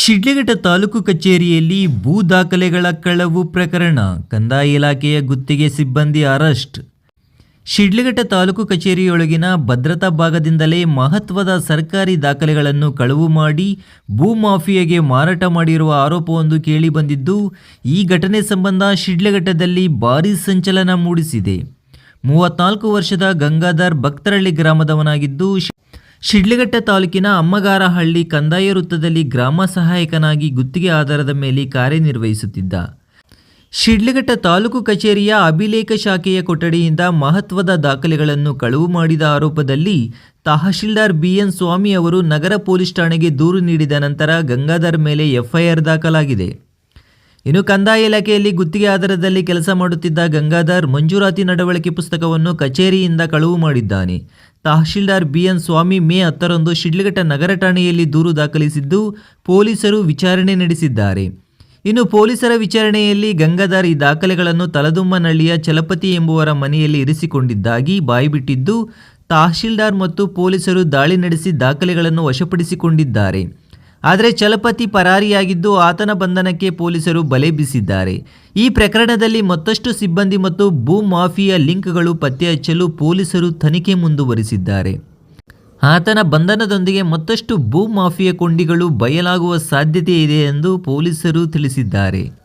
ಶಿಡ್ಲಘಟ್ಟ ತಾಲೂಕು ಕಚೇರಿಯಲ್ಲಿ ಭೂ ದಾಖಲೆಗಳ ಕಳವು ಪ್ರಕರಣ, ಕಂದಾಯ ಇಲಾಖೆಯ ಗುತ್ತಿಗೆ ಸಿಬ್ಬಂದಿ ಅರೆಸ್ಟ್. ಶಿಡ್ಲಘಟ್ಟ ತಾಲೂಕು ಕಚೇರಿಯೊಳಗಿನ ಭದ್ರತಾ ಭಾಗದಿಂದಲೇ ಮಹತ್ವದ ಸರ್ಕಾರಿ ದಾಖಲೆಗಳನ್ನು ಕಳವು ಮಾಡಿ ಭೂ ಮಾಫಿಯಾಗೆ ಮಾರಾಟ ಮಾಡಿರುವ ಆರೋಪವೊಂದು ಕೇಳಿಬಂದಿದ್ದು, ಈ ಘಟನೆ ಸಂಬಂಧ ಶಿಡ್ಲಘಟ್ಟದಲ್ಲಿ ಭಾರೀ ಸಂಚಲನ ಮೂಡಿಸಿದೆ. ಮೂವತ್ನಾಲ್ಕು ವರ್ಷದ ಗಂಗಾಧರ್ ಭಕ್ತರಳ್ಳಿ ಗ್ರಾಮದವನಾಗಿದ್ದು ಶಿಡ್ಲಘಟ್ಟ ತಾಲೂಕಿನ ಅಮ್ಮಗಾರಹಳ್ಳಿ ಕಂದಾಯ ವೃತ್ತದಲ್ಲಿ ಗ್ರಾಮ ಸಹಾಯಕನಾಗಿ ಗುತ್ತಿಗೆ ಆಧಾರದ ಮೇಲೆ ಕಾರ್ಯನಿರ್ವಹಿಸುತ್ತಿದ್ದ. ಶಿಡ್ಲಘಟ್ಟ ತಾಲೂಕು ಕಚೇರಿಯ ಅಭಿಲೇಖ ಶಾಖೆಯ ಕೊಠಡಿಯಿಂದ ಮಹತ್ವದ ದಾಖಲೆಗಳನ್ನು ಕಳವು ಮಾಡಿದ ಆರೋಪದಲ್ಲಿ ತಹಶೀಲ್ದಾರ್ ಬಿಎನ್ ಸ್ವಾಮಿ ಅವರು ನಗರ ಪೊಲೀಸ್ ಠಾಣೆಗೆ ದೂರು ನೀಡಿದ ನಂತರ ಗಂಗಾಧರ್ ಮೇಲೆ ಎಫ್ಐಆರ್ ದಾಖಲಾಗಿದೆ. ಇನ್ನು ಕಂದಾಯ ಇಲಾಖೆಯಲ್ಲಿ ಗುತ್ತಿಗೆ ಆಧಾರದಲ್ಲಿ ಕೆಲಸ ಮಾಡುತ್ತಿದ್ದ ಗಂಗಾಧರ್ ಮಂಜೂರಾತಿ ನಡವಳಿಕೆ ಪುಸ್ತಕವನ್ನು ಕಚೇರಿಯಿಂದ ಕಳವು ಮಾಡಿದ್ದಾನೆ. ತಹಶೀಲ್ದಾರ್ ಬಿಎನ್ ಸ್ವಾಮಿ ಮೇ ಹತ್ತರಂದು ಶಿಡ್ಲಘಟ್ಟ ನಗರ ಠಾಣೆಯಲ್ಲಿ ದೂರು ದಾಖಲಿಸಿದ್ದು ಪೊಲೀಸರು ವಿಚಾರಣೆ ನಡೆಸಿದ್ದಾರೆ. ಇನ್ನು ಪೊಲೀಸರ ವಿಚಾರಣೆಯಲ್ಲಿ ಗಂಗಾಧರ್ ಈ ದಾಖಲೆಗಳನ್ನು ತಲದುಮ್ಮನಹಳ್ಳಿಯ ಚಲಪತಿ ಎಂಬುವರ ಮನೆಯಲ್ಲಿ ಇರಿಸಿಕೊಂಡಿದ್ದಾಗಿ ಬಾಯಿಬಿಟ್ಟಿದ್ದು, ತಹಶೀಲ್ದಾರ್ ಮತ್ತು ಪೊಲೀಸರು ದಾಳಿ ನಡೆಸಿ ದಾಖಲೆಗಳನ್ನು ವಶಪಡಿಸಿಕೊಂಡಿದ್ದಾರೆ. ಆದರೆ ಚಲಪತಿ ಪರಾರಿಯಾಗಿದ್ದು ಆತನ ಬಂಧನಕ್ಕೆ ಪೊಲೀಸರು ಬಲೆ ಬೀಸಿದ್ದಾರೆ. ಈ ಪ್ರಕರಣದಲ್ಲಿ ಮತ್ತಷ್ಟು ಸಿಬ್ಬಂದಿ ಮತ್ತು ಭೂ ಮಾಫಿಯಾ ಲಿಂಕ್ಗಳು ಪತ್ತೆ ಹಚ್ಚಲು ಪೊಲೀಸರು ತನಿಖೆ ಮುಂದುವರಿಸಿದ್ದಾರೆ. ಆತನ ಬಂಧನದೊಂದಿಗೆ ಮತ್ತಷ್ಟು ಭೂ ಮಾಫಿಯಾ ಕೊಂಡಿಗಳು ಬಯಲಾಗುವ ಸಾಧ್ಯತೆ ಇದೆ ಎಂದು ಪೊಲೀಸರು ತಿಳಿಸಿದ್ದಾರೆ.